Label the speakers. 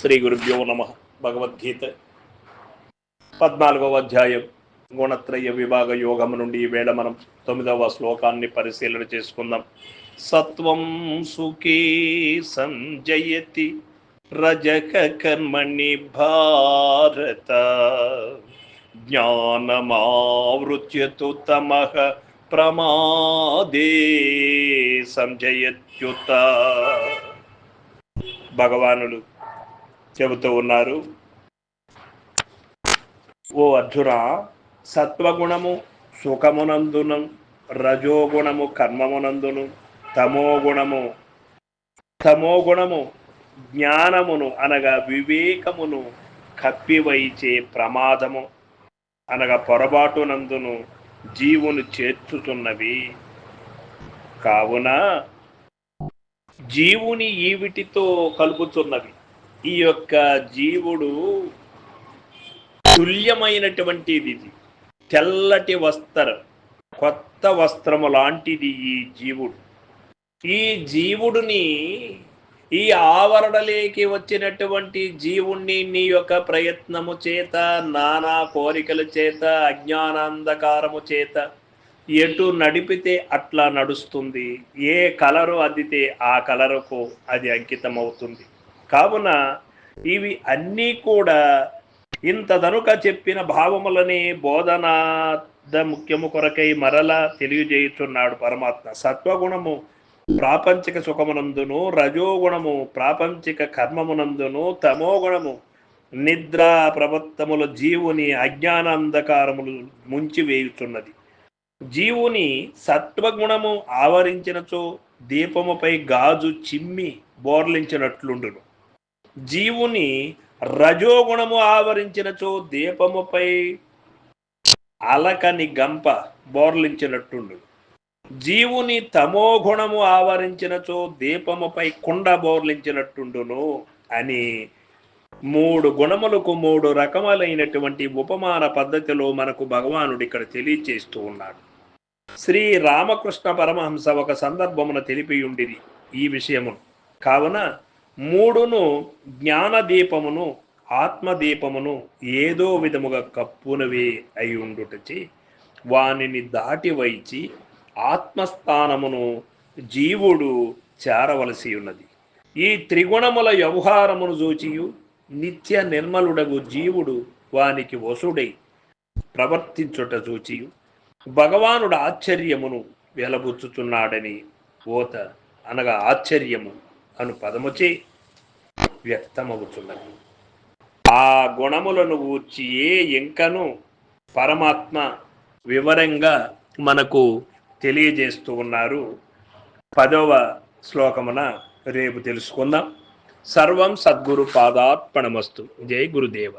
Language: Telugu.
Speaker 1: శ్రీ గురుభ్యో నమ. భగవద్గీత పద్నాలుగవ అధ్యాయం గుణత్రయ విభాగ యోగం నుండి ఈ వేళ మనం తొమ్మిదవ శ్లోకాన్ని పరిశీలన చేసుకుందాం. సత్వం సుఖే సంజయతి రజక కర్మణి భారత. జ్ఞానమావృత్యతు తమః ప్రమాదే సంజయత్యుత. భగవానులు చెబుతూ ఉన్నారు. ఓ అర్జున సత్వగుణము సుఖమునందును రజోగుణము కర్మమునందును తమోగుణము తమోగుణము జ్ఞానమును అనగా వివేకమును కప్పివైచే ప్రమాదము అనగా పొరపాటునందును జీవును చేర్చుతున్నవి. కావున జీవుని ఈవిటితో కలుపుతున్నవి. ఈ యొక్క జీవుడు తుల్యమైనటువంటిది ఇది తెల్లటి వస్త్రం కొత్త వస్త్రము లాంటిది ఈ జీవుడు. ఈ జీవుడిని ఈ ఆవరణలేకి వచ్చినటువంటి జీవుణ్ణి నీ యొక్క ప్రయత్నము చేత నానా కోరికల చేత అజ్ఞానాంధకారము చేత ఎటు నడిపితే అట్లా నడుస్తుంది. ఏ కలరు అద్దితే ఆ కలరుకు అది అంకితం అవుతుంది కావున ఇవి అన్నీ కూడా ఇంత దనుక చెప్పిన భావములని బోధనాద ముఖ్యము కొరకై మరలా తెలియజేయుచున్నాడు పరమాత్మ. సత్వగుణము ప్రాపంచిక సుఖమునందును రజోగుణము ప్రాపంచిక కర్మమునందును తమోగుణము నిద్ర ప్రవత్తముల జీవుని అజ్ఞానాంధకారములు ముంచివేయుచున్నది జీవుని సత్వగుణము ఆవరించినచో దీపముపై గాజు చిమ్మి బోర్లించినట్లుండును. జీవుని రజోగుణము ఆవరించినచో దీపముపై అలకని గంప బోర్లించినట్టుండు. జీవుని తమోగుణము ఆవరించినచో దీపముపై కుండ బోర్లించినట్టుండును అని మూడు గుణములకు మూడు రకములైనటువంటి ఉపమాన పద్ధతిలో మనకు భగవానుడు ఇక్కడ తెలియచేస్తూ ఉన్నాడు. శ్రీ రామకృష్ణ పరమహంస ఒక సందర్భమున తెలిపి ఈ విషయమును. కావున మూడును జ్ఞాన దీపమును ఆత్మదీపమును ఏదో విధముగా కప్పునవే అయి ఉండుటచి వానిని దాటి వైచి ఆత్మస్థానమును జీవుడు చేరవలసి ఉన్నది ఈ త్రిగుణముల వ్యవహారమును చూచియు నిత్య నిర్మలుడగు జీవుడు వానికి వసుడై ప్రవర్తించుట చూచియు భగవానుడు ఆశ్చర్యమును వెలబుచ్చుతున్నాడని ఓత అనగా ఆశ్చర్యము. అను పదముచి వ్యక్తమవుతున్నది ఆ గుణములను గూర్చి ఏ ఇంకను పరమాత్మ వివరంగా మనకు తెలియజేస్తూ ఉన్నారు. పదవ శ్లోకమున రేపు తెలుసుకుందాం. సర్వం సద్గురు పాదార్పణమస్తు. జై గురుదేవ.